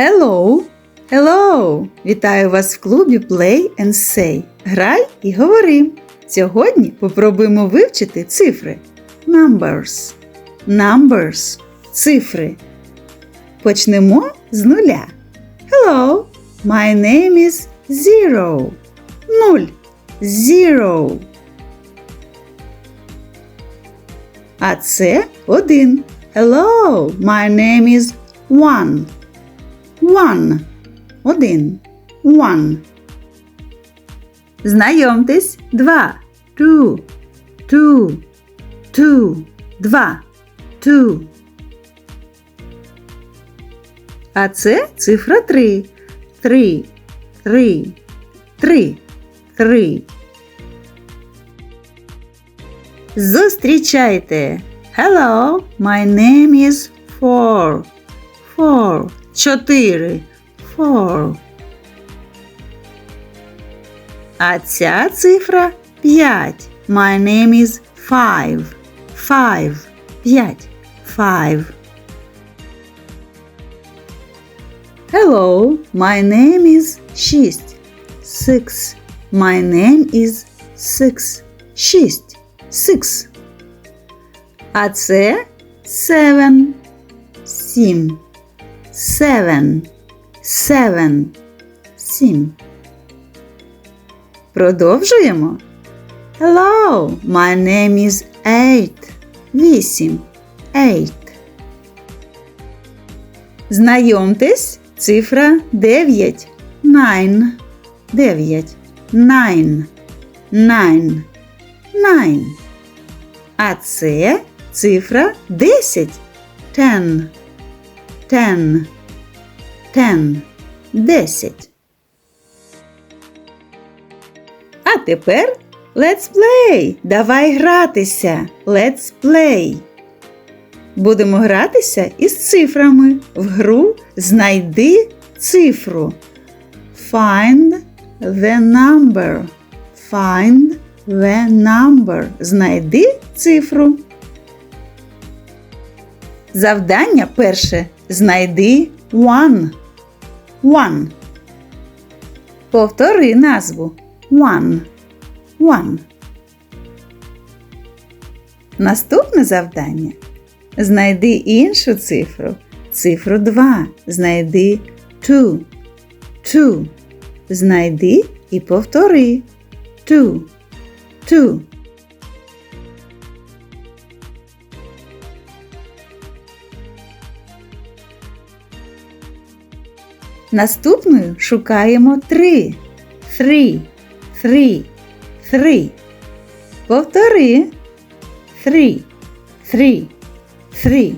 Hello! Hello! Вітаю вас в клубі Play and Say. Грай і говори. Сьогодні попробуємо вивчити цифри. Numbers. Numbers. Цифри. Почнемо з нуля. Hello! My name is Zero. Нуль. Zero. А це один. Hello, my name is One. One. Один. One. Знайомтесь. Два. Two. Two. Two. Два. Two. А це цифра три. Три. Три. Три. Три. Зустрічайте! Hello, my name is Four. Four. Чотири. Four. А ця цифра п'ять. My name is Five. Five. П'ять. Five. Hello, my name is шість. Six. My name is Six. Шість. Six. А це seven. Сім. Seven. Seven. Сім. Продовжуємо. Hello, my name is eight. Вісім. Eight. Знайомтесь, цифра дев'ять. Nine. Дев'ять. Nine. Nine. Nine. А це цифра 10. Ten. Ten. Ten. Десять. А тепер let's play. Давай гратися. Let's play. Будемо гратися із цифрами в гру Знайди цифру. Find the number. Find the number. Знайди цифру. Завдання перше. Знайди one. One. Повтори назву. One. One. Наступне завдання. Знайди іншу цифру. Цифру 2. Знайди two. Two. Знайди і повтори. Two. Two. Наступною шукаємо три. Three. Three. Three. Повтори. Three. Three. Three.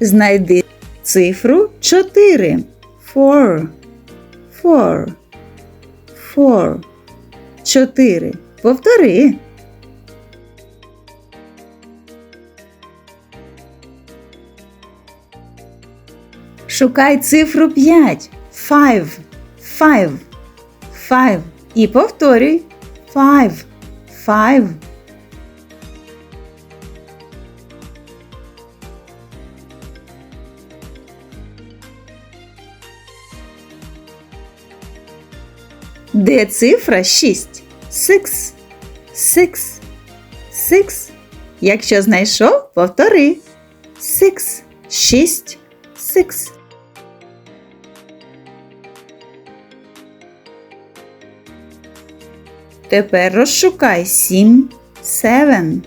Знайди цифру 4. Four. Four. Four. Чотири. Повтори. Шукай цифру 5. Five. Five. Five. І повторюй. Five. Five. Де цифра 6? Six. Six. Six. Якщо знайшов, повтори. Six. Шість. Six. Тепер розшукай сім. Seven.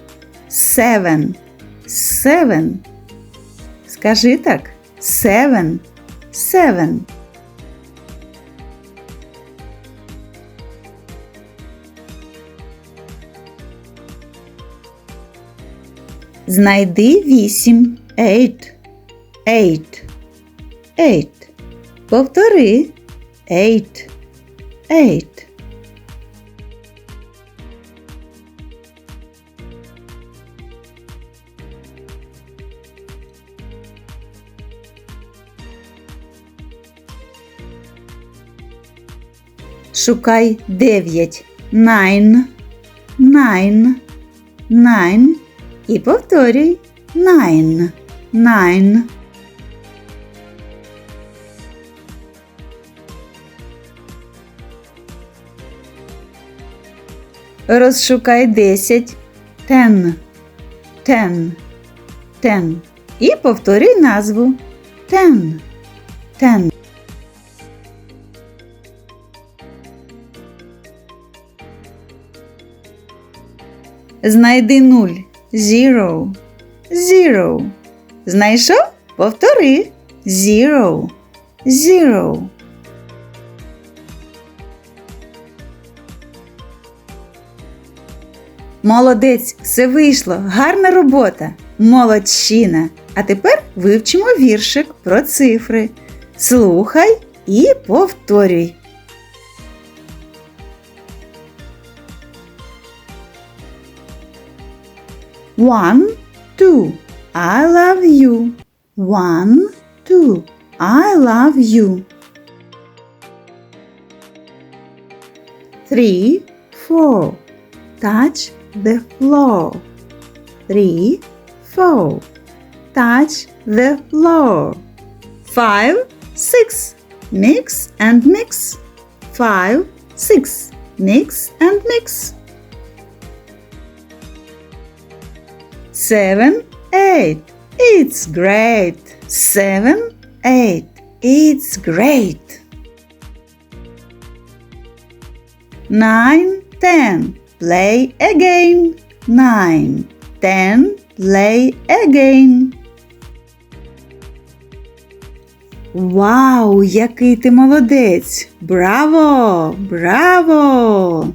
Seven. Seven. Скажи так. Seven. Seven. Знайди вісім. Eight. Eight. Eight. Повтори. Eight. Eight. Шукай дев'ять. Nine. nine, nine. І повторюй nine, nine. Розшукай десять. Ten, ten, ten. І повторюй назву. Ten, ten. Знайди нуль. Zero. Zero. Знайшов? Повтори. Zero. Zero. Молодець, все вийшло. Гарна робота. Молодчина. А тепер вивчимо віршик про цифри. Слухай і повторюй. One, two. I love you. One, two. I love you. Three, four. Touch the floor. Three, four. Touch the floor. Five, six. Mix and mix. Five, six. Mix and mix. Seven, eight. It's great. Seven, eight. It's great. Nine, ten. Play again. Nine, ten. Play again. Вау, який ти молодець! Браво! Браво!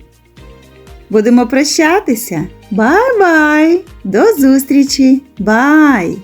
Будемо прощатися. Бай-бай! До зустрічі! Бай!